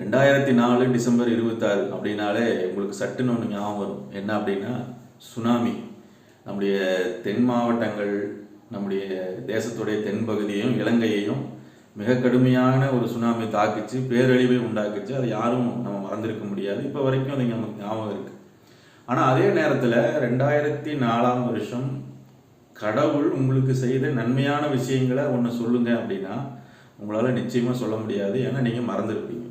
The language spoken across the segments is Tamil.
ரெண்டாயிரத்தி நாலு டிசம்பர் இருபத்தாறு அப்படின்னாலே உங்களுக்கு சட்டுன்னு ஒன்று ஞாபகம் வரும். என்ன அப்படின்னா சுனாமி. நம்முடைய தென் மாவட்டங்கள் நம்முடைய தேசத்துடைய தென்பகுதியையும் இலங்கையையும் மிக கடுமையான ஒரு சுனாமி தாக்குச்சு பேரழிவை உண்டாக்குச்சு. அதை யாரும் நம்ம மறந்திருக்க முடியாது. இப்போ வரைக்கும் அது நமக்கு ஞாபகம் இருக்குது ஆனால் அதே நேரத்தில் ரெண்டாயிரத்தி நாலாம் வருஷம் கடவுள் உங்களுக்கு செய்த நன்மையான விஷயங்களை ஒன்று சொல்லுங்க அப்படின்னா உங்களால் நிச்சயமாக சொல்ல முடியாது. ஏன்னா நீங்கள் மறந்துருப்பீங்க.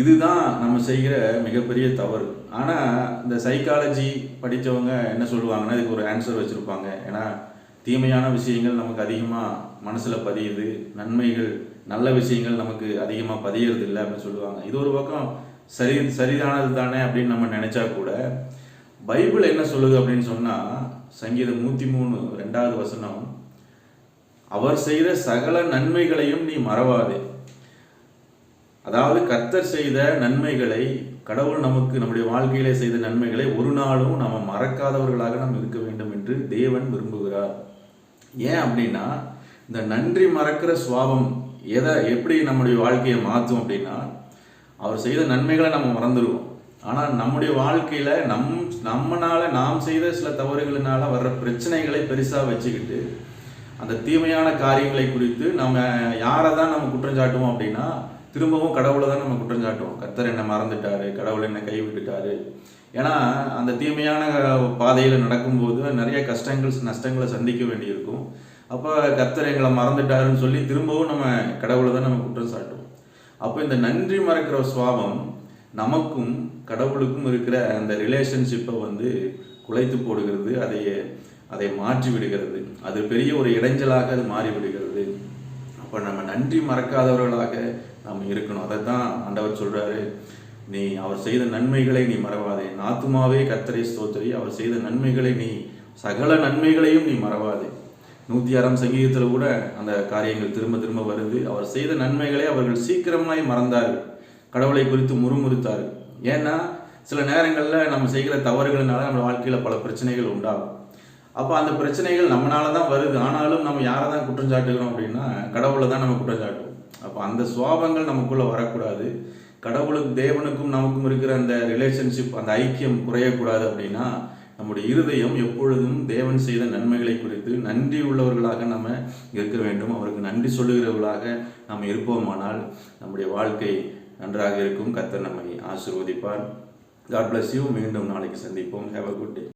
இதுதான் நம்ம செய்கிற மிகப்பெரிய தவறு. ஆனால் இந்த சைக்காலஜி படித்தவங்க என்ன சொல்லுவாங்கன்னா இதுக்கு ஒரு ஆன்சர் வச்சுருப்பாங்க. ஏன்னா தீமையான விஷயங்கள் நமக்கு அதிகமாக மனசில் பதியுது. நன்மைகள் நல்ல விஷயங்கள் நமக்கு அதிகமாக பதியறது இல்லை அப்படின்னு சொல்லுவாங்க. இது ஒரு பக்கம் சரி சரிதானது தானே அப்படின்னு நம்ம நினச்சா கூட பைபிள் என்ன சொல்லுது அப்படின்னு சொன்னால் சங்கீதம் நூற்றி மூணு ரெண்டாவது வசனம் அவர் செய்கிற சகல நன்மைகளையும் நீ மறவாதே. அதாவது கர்த்தர் செய்த நன்மைகளை கடவுள் நமக்கு நம்முடைய வாழ்க்கையிலே செய்த நன்மைகளை ஒரு நாளும் நம்ம மறக்காதவர்களாக நாம் இருக்க வேண்டும் என்று தேவன் விரும்புகிறார். ஏன் அப்படின்னா இந்த நன்றி மறக்கிற சுவாபம் எதை எப்படி நம்முடைய வாழ்க்கையை மாற்றும் அப்படின்னா அவர் செய்த நன்மைகளை நம்ம மறந்துடுவோம். ஆனால் நம்முடைய வாழ்க்கையில் நம் நம்மனால நாம் செய்த சில தவறுகளினால வர்ற பிரச்சனைகளை பெருசாக வச்சுக்கிட்டு அந்த தீமையான காரியங்களை குறித்து நம்ம யாரை தான் நம்ம குற்றம் சாட்டுவோம் அப்படின்னா திரும்பவும் கடவுளை தான் நம்ம குற்றம் சாட்டுவோம். கர்த்தர் என்னை மறந்துட்டாரு கடவுள் என்னை கைவிட்டுட்டாரு. ஏன்னா அந்த தீமையான பாதையில் நடக்கும்போது நிறைய கஷ்டங்கள் நஷ்டங்களை சந்திக்க வேண்டியிருக்கும். அப்போ கர்த்தர் எங்களை மறந்துட்டாருன்னு சொல்லி திரும்பவும் நம்ம கடவுளை தான் நம்ம குற்றம் சாட்டுவோம். அப்போ இந்த நன்றி மறக்கிற சுவாபம் நமக்கும் கடவுளுக்கும் இருக்கிற அந்த ரிலேஷன்ஷிப்பை வந்து குலைத்து போடுகிறது அதை அதை மாற்றி விடுகிறது அது பெரிய ஒரு இடைஞ்சலாக அது மாறி விடுகிறது அப்போ நம்ம நன்றி மறக்காதவர்களாக நாம் இருக்கணும். அதை தான் ஆண்டவர் சொல்கிறாரு நீ அவர் செய்த நன்மைகளை நீ மறவாதே. நாத்துமாவே கத்தரை ஸ்தோத்திரி. அவர் செய்த நன்மைகளை நீ சகல நன்மைகளையும் நீ மறவாதே. நூற்றி ஆறாம் சங்கீதத்தில் கூட அந்த காரியங்கள் திரும்ப திரும்ப வருது. அவர் செய்த நன்மைகளை அவர்கள் சீக்கிரமாய் மறந்தார்கள் கடவுளை குறித்து முறுமுறுத்தார்கள் ஏன்னா சில நேரங்களில் நம்ம செய்கிற தவறுகளினால நம்ம வாழ்க்கையில் பல பிரச்சனைகள் உண்டாகும். அப்போ அந்த பிரச்சனைகள் நம்மளால தான் வருது. ஆனாலும் நம்ம யாரை தான் குற்றம் சாட்டுகிறோம் அப்படின்னா கடவுளை தான் நம்ம குற்றம் சாட்டுவோம். அப்போ அந்த சுவாபங்கள் நமக்குள்ளே வரக்கூடாது. கடவுளுக்கு தேவனுக்கும் நமக்கும் இருக்கிற அந்த ரிலேஷன்ஷிப் அந்த ஐக்கியம் குறையக்கூடாது அப்படின்னா நம்முடைய இருதயம் எப்பொழுதும் தேவன் செய்த நன்மைகளை குறித்து நன்றி உள்ளவர்களாக நம்ம இருக்க வேண்டும். அவருக்கு நன்றி சொல்லுகிறவர்களாக நாம் இருப்போமானால் நம்முடைய வாழ்க்கை நன்றாக இருக்கும். கத்தர் நம்மை ஆசிர்வதிப்பார். காட் பிளஸ் யூ மீண்டும் நாளைக்கு சந்திப்போம். Have a good day